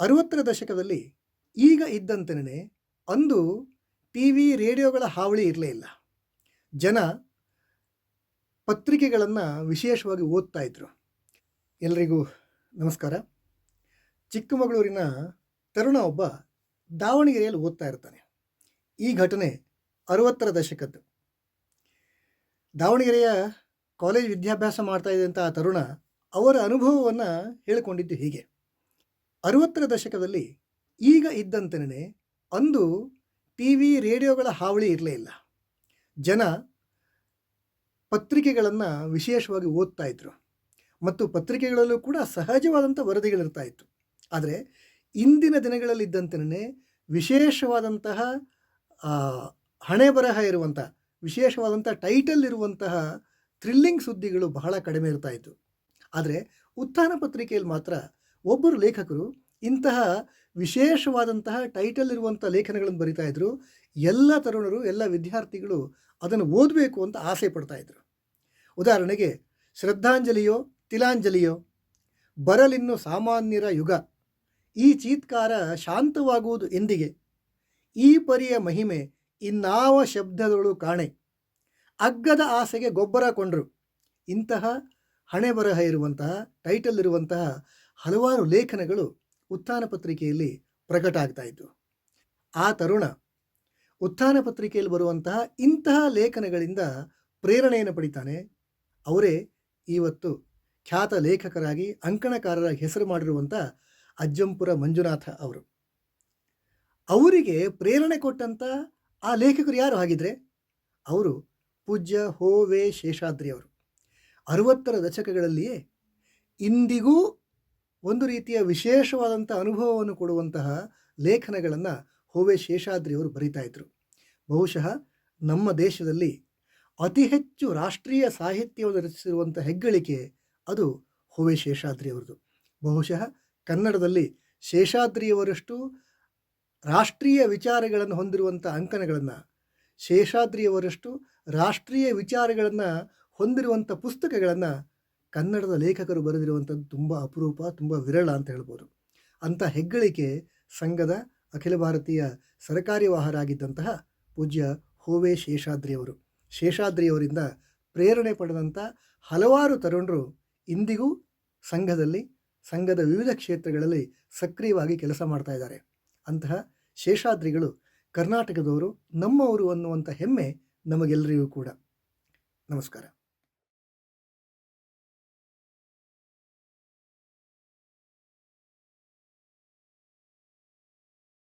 ಅರುವತ್ತರ ದಶಕದಲ್ಲಿ ಈಗ ಇದ್ದಂತೆಯೇ ಅಂದು ಟಿ ವಿ, ರೇಡಿಯೋಗಳ ಹಾವಳಿ ಇರಲೇ ಇಲ್ಲ. ಜನ ಪತ್ರಿಕೆಗಳನ್ನು ವಿಶೇಷವಾಗಿ ಓದ್ತಾ ಇದ್ರು. ಎಲ್ರಿಗೂ ನಮಸ್ಕಾರ. ಚಿಕ್ಕಮಗಳೂರಿನ ತರುಣ ಒಬ್ಬ ದಾವಣಗೆರೆಯಲ್ಲಿ ಓದ್ತಾ ಇರ್ತಾನೆ. ಈ ಘಟನೆ ಅರುವತ್ತರ ದಶಕದ್ದು. ದಾವಣಗೆರೆಯ ಕಾಲೇಜ್ ವಿದ್ಯಾಭ್ಯಾಸ ಮಾಡ್ತಾ ಇದ್ದಂಥ ಆ ತರುಣ ಅವರ ಅನುಭವವನ್ನು ಹೇಳಿಕೊಂಡಿದ್ದು ಹೀಗೆ. ಅರುವತ್ತರ ದಶಕದಲ್ಲಿ ಈಗ ಇದ್ದಂತೆಯೇ ಅಂದು ಟಿ ವಿ, ರೇಡಿಯೋಗಳ ಹಾವಳಿ ಇರಲೇ ಇಲ್ಲ. ಜನ ಪತ್ರಿಕೆಗಳನ್ನು ವಿಶೇಷವಾಗಿ ಓದ್ತಾ ಇದ್ರು. ಮತ್ತು ಪತ್ರಿಕೆಗಳಲ್ಲೂ ಕೂಡ ಸಹಜವಾದಂಥ ವರದಿಗಳಿರ್ತಾ ಇತ್ತು. ಆದರೆ ಇಂದಿನ ದಿನಗಳಲ್ಲಿದ್ದಂತೆಯೇ ವಿಶೇಷವಾದಂತಹ ಹಣೆ ಬರಹ ಇರುವಂಥ ವಿಶೇಷವಾದಂಥ ಟೈಟಲ್ ಇರುವಂತಹ ಥ್ರಿಲ್ಲಿಂಗ್ ಸುದ್ದಿಗಳು ಬಹಳ ಕಡಿಮೆ ಇರ್ತಾ ಇತ್ತು. ಆದರೆ ಉತ್ಥಾನ ಪತ್ರಿಕೆಯಲ್ಲಿ ಮಾತ್ರ ಒಬ್ಬರು ಲೇಖಕರು ಇಂತಹ ವಿಶೇಷವಾದಂತಹ ಟೈಟಲ್ ಇರುವಂಥ ಲೇಖನಗಳನ್ನು ಬರಿತಾ ಇದ್ದರು ಎಲ್ಲ ತರುಣರು, ಎಲ್ಲ ವಿದ್ಯಾರ್ಥಿಗಳು ಅದನ್ನು ಓದಬೇಕು ಅಂತ ಆಸೆ ಪಡ್ತಾ ಇದ್ರು. ಉದಾಹರಣೆಗೆ ಶ್ರದ್ಧಾಂಜಲಿಯೋ, ತಿಲಾಂಜಲಿಯೋ, ಬರಲಿನ್ನು ಸಾಮಾನ್ಯರ ಯುಗ, ಈ ಚೀತ್ಕಾರ ಶಾಂತವಾಗುವುದು ಎಂದಿಗೆ? ಈ ಪರಿಯ ಮಹಿಮೆ ಇನ್ನಾವ ಶಬ್ದಗಳು ಕಾಣೆ? ಅಗ್ಗದ ಆಸೆಗೆ ಗೊಬ್ಬರ ಕೊಂಡರು. ಇಂತಹ ಹಣೆ ಬರಹ ಇರುವಂತಹ ಟೈಟಲ್ ಇರುವಂತಹ ಹಲವಾರು ಲೇಖನಗಳು ಉತ್ಥಾನ ಪತ್ರಿಕೆಯಲ್ಲಿ ಪ್ರಕಟ ಆಗ್ತಾ ಇತ್ತು ಆ ತರುಣ ಉತ್ಥಾನ ಪತ್ರಿಕೆಯಲ್ಲಿ ಬರುವಂತಹ ಇಂತಹ ಲೇಖನಗಳಿಂದ ಪ್ರೇರಣೆಯನ್ನು ಪಡಿತಾನೆ. ಅವರೇ ಇವತ್ತು ಖ್ಯಾತ ಲೇಖಕರಾಗಿ ಅಂಕಣಕಾರರ ಹೆಸರು ಮಾಡಿರುವಂಥ ಅಜ್ಜಂಪುರ ಮಂಜುನಾಥ ಅವರು. ಅವರಿಗೆ ಪ್ರೇರಣೆ ಕೊಟ್ಟಂಥ ಆ ಲೇಖಕರು ಯಾರು ಹಾಗಿದ್ರೆ? ಅವರು ಪೂಜ್ಯ ಹೋವೆ ಶೇಷಾದ್ರಿ ಅವರು. ಅರುವತ್ತರ ದಶಕಗಳಲ್ಲಿಯೇ ಇಂದಿಗೂ ಒಂದು ರೀತಿಯ ವಿಶೇಷವಾದಂಥ ಅನುಭವವನ್ನು ಕೊಡುವಂತಹ ಲೇಖನಗಳನ್ನು ಹೋವೆ ಶೇಷಾದ್ರಿ ಅವರು ಬರಿತಾ ಇದ್ರು. ಬಹುಶಃ ನಮ್ಮ ದೇಶದಲ್ಲಿ ಅತಿ ಹೆಚ್ಚು ರಾಷ್ಟ್ರೀಯ ಸಾಹಿತ್ಯವನ್ನು ರಚಿಸಿರುವಂಥ ಹೆಗ್ಗಳಿಕೆ ಅದು ಹೋವೆ ಶೇಷಾದ್ರಿ ಅವರದು. ಬಹುಶಃ ಕನ್ನಡದಲ್ಲಿ ಶೇಷಾದ್ರಿಯವರಷ್ಟು ರಾಷ್ಟ್ರೀಯ ವಿಚಾರಗಳನ್ನು ಹೊಂದಿರುವಂಥ ಅಂಕಣಗಳನ್ನು, ಶೇಷಾದ್ರಿಯವರಷ್ಟು ರಾಷ್ಟ್ರೀಯ ವಿಚಾರಗಳನ್ನು ಹೊಂದಿರುವಂಥ ಪುಸ್ತಕಗಳನ್ನು ಕನ್ನಡದ ಲೇಖಕರು ಬರೆದಿರುವಂಥದ್ದು ತುಂಬ ಅಪರೂಪ, ತುಂಬ ವಿರಳ ಅಂತ ಹೇಳ್ಬೋದು. ಅಂಥ ಹೆಗ್ಗಳಿಕೆ ಸಂಘದ ಅಖಿಲ ಭಾರತೀಯ ಸರಕಾರಿ ವಾಹರಾಗಿದ್ದಂತಹ ಪೂಜ್ಯ ಹೋವೆ ಶೇಷಾದ್ರಿಯವರು ಶೇಷಾದ್ರಿಯವರಿಂದ ಪ್ರೇರಣೆ ಪಡೆದಂಥ ಹಲವಾರು ತರುಣರು ಇಂದಿಗೂ ಸಂಘದಲ್ಲಿ, ಸಂಘದ ವಿವಿಧ ಕ್ಷೇತ್ರಗಳಲ್ಲಿ ಸಕ್ರಿಯವಾಗಿ ಕೆಲಸ ಮಾಡ್ತಾ ಇದ್ದಾರೆ. ಅಂತಹ ಶೇಷಾದ್ರಿಗಳು ಕರ್ನಾಟಕದವರು ನಮ್ಮವರು ಅನ್ನುವಂಥ ಹೆಮ್ಮೆ ನಮಗೆಲ್ಲರಿಗೂ ಕೂಡ. ನಮಸ್ಕಾರ.